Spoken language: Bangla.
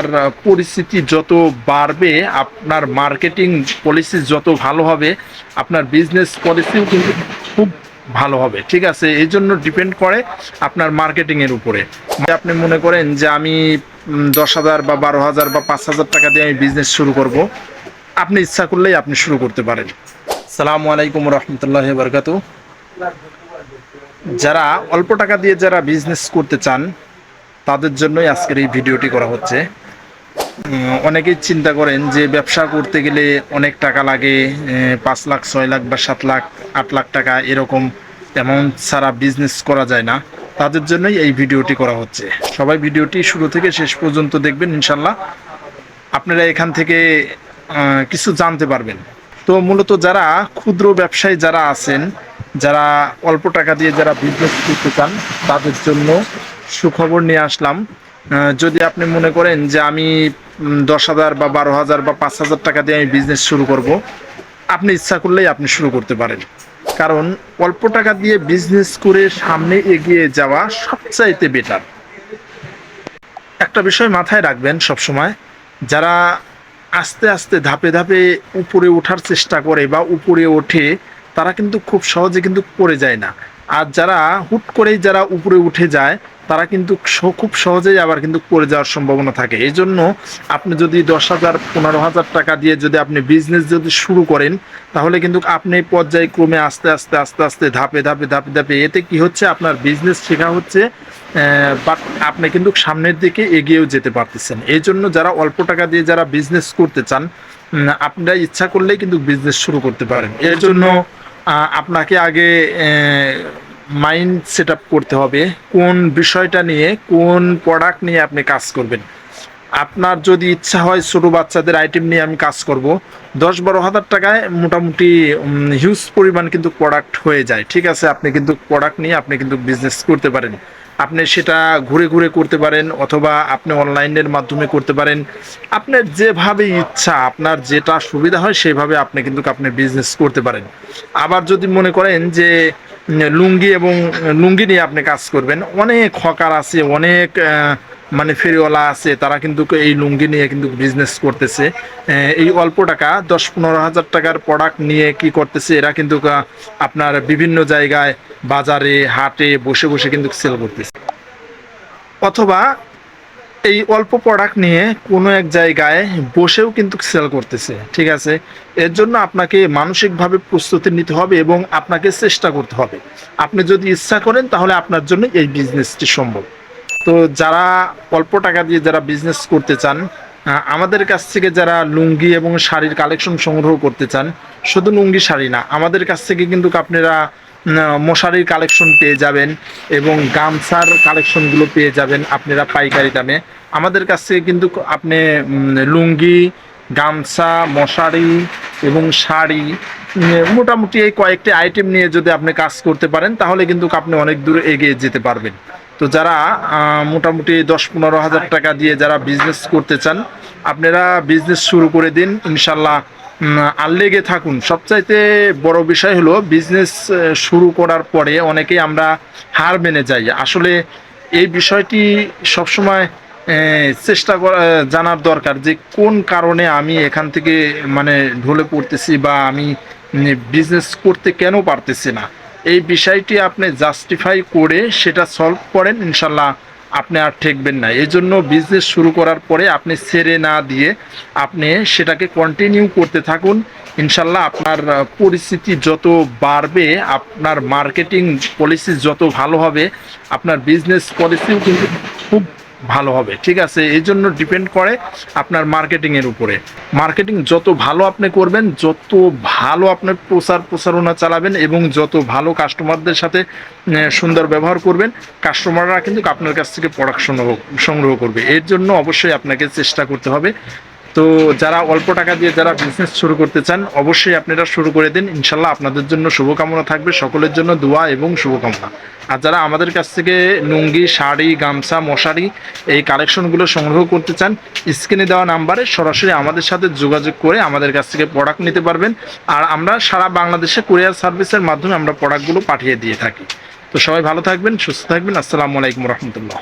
আপনার পরিস্থিতি যত বাড়বে, আপনার মার্কেটিং পলিসি যত ভালো হবে, আপনার বিজনেস পলিসিও কিন্তু খুব ভালো হবে, ঠিক আছে? এই জন্য ডিপেন্ড করে আপনার মার্কেটিংয়ের উপরে। আপনি মনে করেন যে আমি দশ হাজার বা বারো হাজার বা পাঁচ হাজার টাকা দিয়ে আমি বিজনেস শুরু করব, আপনি ইচ্ছা করলেই আপনি শুরু করতে পারেন। সালামু আলাইকুম রহমতুল্লাহ বরকাত যারা অল্প টাকা দিয়ে যারা বিজনেস করতে চান, তাদের জন্যই আজকের এই ভিডিওটি করা হচ্ছে। অনেকেই চিন্তা করেন যে ব্যবসা করতে গেলে অনেক টাকা লাগে পাঁচ লাখ, ছয় লাখ বা সাত লাখ, আট লাখ টাকা এরকম অ্যামাউন্ট ছাড়া বিজনেস করা যায় না। তাদের জন্যই এই ভিডিওটি করা হচ্ছে। সবাই ভিডিওটি শুরু থেকে শেষ পর্যন্ত দেখবেন, ইনশাল্লাহ আপনারা এখান থেকে কিছু জানতে পারবেন। তো মূলত যারা ক্ষুদ্র ব্যবসায়ী যারা আছেন, যারা অল্প টাকা দিয়ে যারা বিজনেস করতে চান, তাদের জন্য সুখবর নিয়ে আসলাম। যদি আপনি মনে করেন যে আমি দশ হাজার বা বারো হাজার বা পাঁচ হাজার টাকা দিয়ে আমি বিজনেস শুরু করব। আপনি ইচ্ছা করলেই আপনি শুরু করতে পারেন। কারণ অল্প টাকা দিয়ে বিজনেস করে সামনে এগিয়ে যাওয়া সবচাইতে বেটার একটা বিষয় মাথায় রাখবেন সবসময়, যারা আস্তে আস্তে ধাপে ধাপে উপরে ওঠার চেষ্টা করে বা উপরে ওঠে, তারা কিন্তু খুব সহজে কিন্তু পড়ে যায় না। আর যারা হুট করেই যারা উপরে উঠে যায় তারা কিন্তু খুব সহজেই আবার কিন্তু পড়ে যাওয়ার সম্ভাবনা থাকে। এই জন্য আপনি যদি দশ হাজার, পনেরো হাজার টাকা দিয়ে যদি আপনি বিজনেস যদি শুরু করেন, তাহলে কিন্তু আপনি পর্যায়ক্রমে আস্তে আস্তে আস্তে আস্তে ধাপে ধাপে ধাপে ধাপে এতে কি হচ্ছে? আপনার বিজনেস শেখা হচ্ছে বাট আপনি কিন্তু সামনের দিকে এগিয়েও যেতে পারতেছেন। এই জন্য যারা অল্প টাকা দিয়ে যারা বিজনেস করতে চান আপনারা ইচ্ছা করলেই কিন্তু বিজনেস শুরু করতে পারেন। এর জন্য আপনাকে আগে মাইন্ড সেট করতে হবে, কোন বিষয়টা নিয়ে, কোন প্রোডাক্ট নিয়ে আপনি কাজ করবেন। আপনার যদি ইচ্ছা হয় ছোট বাচ্চাদের আইটেম নিয়ে আমি কাজ করব, দশ বারো হাজার টাকায় মোটামুটি হিউজ পরিমাণ কিন্তু প্রোডাক্ট হয়ে যায়। ঠিক আছে, আপনি কিন্তু প্রোডাক্ট নিয়ে আপনি কিন্তু বিজনেস করতে পারেন। আপনি সেটা ঘুরে ঘুরে করতে পারেন অথবা আপনি অনলাইনের মাধ্যমে করতে পারেন। আপনার যেভাবে ইচ্ছা, আপনার যেটা সুবিধা হয় সেভাবে আপনি কিন্তু আপনি বিজনেস করতে পারেন। আবার যদি মনে করেন যে লুঙ্গি এবং লুঙ্গি নিয়ে আপনি কাজ করবেন। অনেক হকার আছে, অনেক মানে ফেরিওয়ালা আছে, তারা কিন্তু এই লুঙ্গি নিয়ে কিন্তু বিজনেস করতেছে। এই অল্প টাকা, দশ পনেরো হাজার টাকার প্রোডাক্ট নিয়ে কি করতেছে, এরা কিন্তু আপনার বিভিন্ন জায়গায় বাজারে, হাটে বসে বসে কিন্তু সেল করতেছে। অথবা এই অল্প প্রোডাক্ট নিয়ে কোনো এক জায়গায় বসেও কিন্তু সেল করতেছে, ঠিক আছে? এর জন্য আপনাকে মানসিকভাবে প্রস্তুতি নিতে হবে এবং আপনাকে চেষ্টা করতে হবে। আপনি যদি ইচ্ছা করেন তাহলে আপনার জন্য এই বিজনেসটি সম্ভব। তো যারা অল্প টাকা দিয়ে যারা বিজনেস করতে চান আমাদের কাছ থেকে যারা লুঙ্গি এবং শাড়ির কালেকশন সংগ্রহ করতে চান, শুধু লুঙ্গি শাড়ি না, আমাদের কাছ থেকে কিন্তু আপনারা মশারির কালেকশন পেয়ে যাবেন এবং গামছার কালেকশনগুলো পেয়ে যাবেন আপনারা পাইকারি দামে। আমাদের কাছ কিন্তু আপনি লুঙ্গি, গামছা, মশারি এবং শাড়ি মোটামুটি এই কয়েকটি আইটেম নিয়ে যদি আপনি কাজ করতে পারেন, তাহলে কিন্তু আপনি অনেক দূর এগিয়ে যেতে পারবেন। তো যারা মোটামুটি দশ পনেরো হাজার টাকা দিয়ে যারা বিজনেস করতে চান, আপনারা বিজনেস শুরু করে দিন, ইনশাল্লাহ আর লেগে থাকুন। সবচাইতে বড় বিষয় হলো বিজনেস শুরু করার পরে অনেকেই আমরা হার মেনে যাই। আসলে এই বিষয়টি সবসময় চেষ্টা করা জানার দরকার যে কোন কারণে আমি এখান থেকে মানে ঢলে পড়তেছি বা আমি বিজনেস করতে কেন পারতেছি না। এই বিষয়টি আপনি জাস্টিফাই করে সেটা সলভ করেন, ইনশাল্লাহ আপনি আর ঠেকবেন না। এই জন্য বিজনেস শুরু করার পরে আপনি ছেড়ে না দিয়ে আপনি সেটাকে কন্টিনিউ করতে থাকুন। ইনশাল্লাহ আপনার পরিস্থিতি যত বাড়বে, আপনার মার্কেটিং পলিসি যত ভালো হবে, আপনার বিজনেস পলিসিও কিন্তু ভালো হবে, ঠিক আছে? এই জন্য ডিপেন্ড করে আপনার মার্কেটিংয়ের উপরে। মার্কেটিং যত ভালো আপনি করবেন, যত ভালো আপনি প্রচার প্রচারণা চালাবেন এবং যত ভালো কাস্টমারদের সাথে সুন্দর ব্যবহার করবেন কাস্টমাররা কিন্তু আপনার কাছ থেকে প্রোডাকশন সংগ্রহ করবে। এর জন্য অবশ্যই আপনাকে চেষ্টা করতে হবে তো যারা অল্প টাকা দিয়ে যারা বিজনেস শুরু করতে চান, অবশ্যই আপনারা শুরু করে দিন। ইনশাল্লাহ আপনাদের জন্য শুভকামনা থাকবে। সকলের জন্য দোয়া এবং শুভকামনা। আর যারা আমাদের কাছ থেকে লুঙ্গি, শাড়ি, গামছা, মশারি এই কালেকশনগুলো সংগ্রহ করতে চান, স্ক্রিনে দেওয়া নাম্বারে সরাসরি আমাদের সাথে যোগাযোগ করে আমাদের কাছ থেকে প্রোডাক্ট নিতে পারবেন। আর আমরা সারা বাংলাদেশে কুরিয়ার সার্ভিসের মাধ্যমে আমরা প্রোডাক্টগুলো পাঠিয়ে দিয়ে থাকি। তো সবাই ভালো থাকবেন, সুস্থ থাকবেন। আসসালামু আলাইকুম রহমতুল্লাহ।